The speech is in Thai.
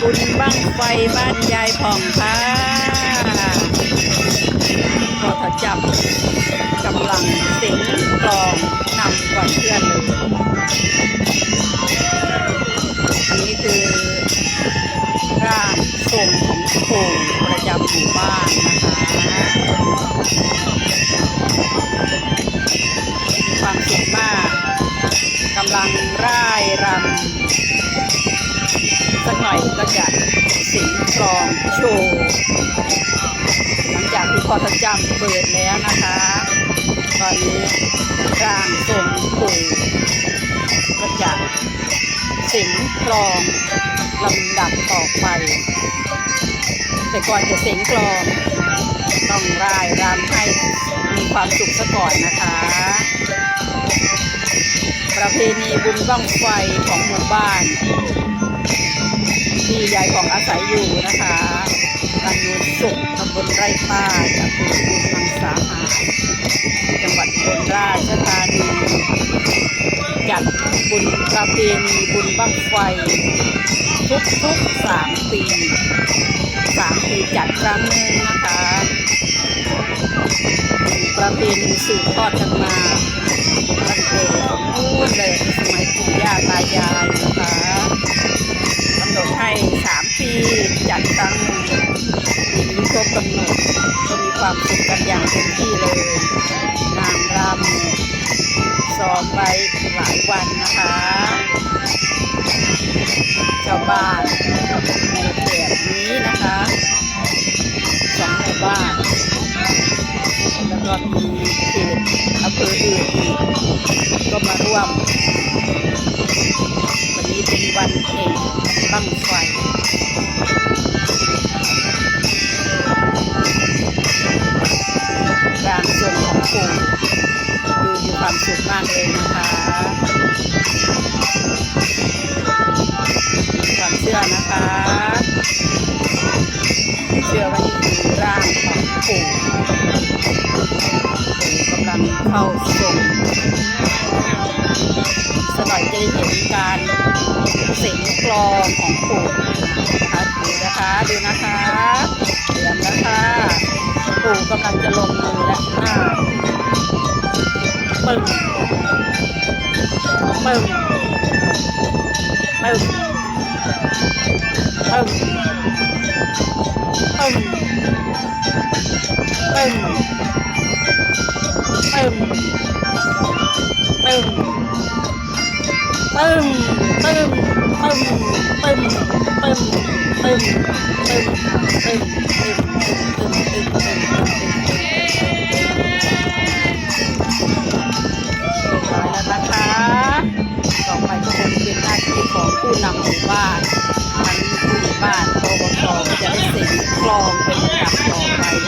บุญบ้างไฟบ้านยายผ่องค่ะกอถ้าจับกำลังสิงกลองนำกว่าเพื่อนเลยอันนี้คือร่างทรงของปู่ประจำหมู่บ้านนะคะความสุขมาก กำลังร่ายรำสักหน่อยก็จะสิงกลองโชว์หลังจากที่พอทจำเปิดแล้วนะคะ ตอนนี้ร่างทรงปู่ก็จะสิงกลองลำดับต่อไป แต่ก่อนจะสิงกลองต้องร่ายรำให้มีความสุขซะก่อนนะคะ ประเพณีบุญบั้งไฟของหมู่บ้าน ที่ยายของอาศัยอยู่นะคะตันยูสุขตำบลไร่ป้าจังหวัดบุรีรัมย์จังหวัดอุบลราชธานีจัดบุญประเพณีบุญบั้งไฟ ทุกทุกสามปีสามปีจัดครั้งหนึ่งนะคะประเพณีสืบทอดกันมาตั้งแต่ เลยสมัยปู่ย่าตายายนะคะกำหนดให้สามปีจัดครั้งหนึ่งปีนี้ครบกำหนดก็มีความสุขกันอย่างเต็มที่เลยนางรำซ้อมไปหลายวันนะคะชาวบ้านในเขตนี้นะคะสองหมู่บ้านแล้วก็มีเขตอำเภออื่นก็มา วม วันนี้เป็นวันเองบังไฟกลางส่วนของปู่ดูมีความสุขมากเลยนะคะมีความเชื่อนะคะเชื่อว่านี่คือร่างของปู่ปู่กำลังเข้า เสียงกลองของปู่นะคะดูนะคะดูนะคะเตรียมนะคะปู่กำลังจะลงมือแล้วอ่าปึ้งปึ้งปึ้งปึ้งปึ้งปึ้งปึ้งปึ้ง ตึมตึมตึมตึมตึมตึมตึมตึมตึมตึมตึมตึมตึมตึมตึมเรียบร้อยแล้วนะคะต่อไปก็คงเป็นหน้าที่ของผู้นำหมู่บ้านทั้งผู้ใหญ่บ้านอบตก็จะได้เสียงคลองเป็นลำดับต่อไปนะคะญาติร่างทรงเรียบร้อยแล้วนะคะ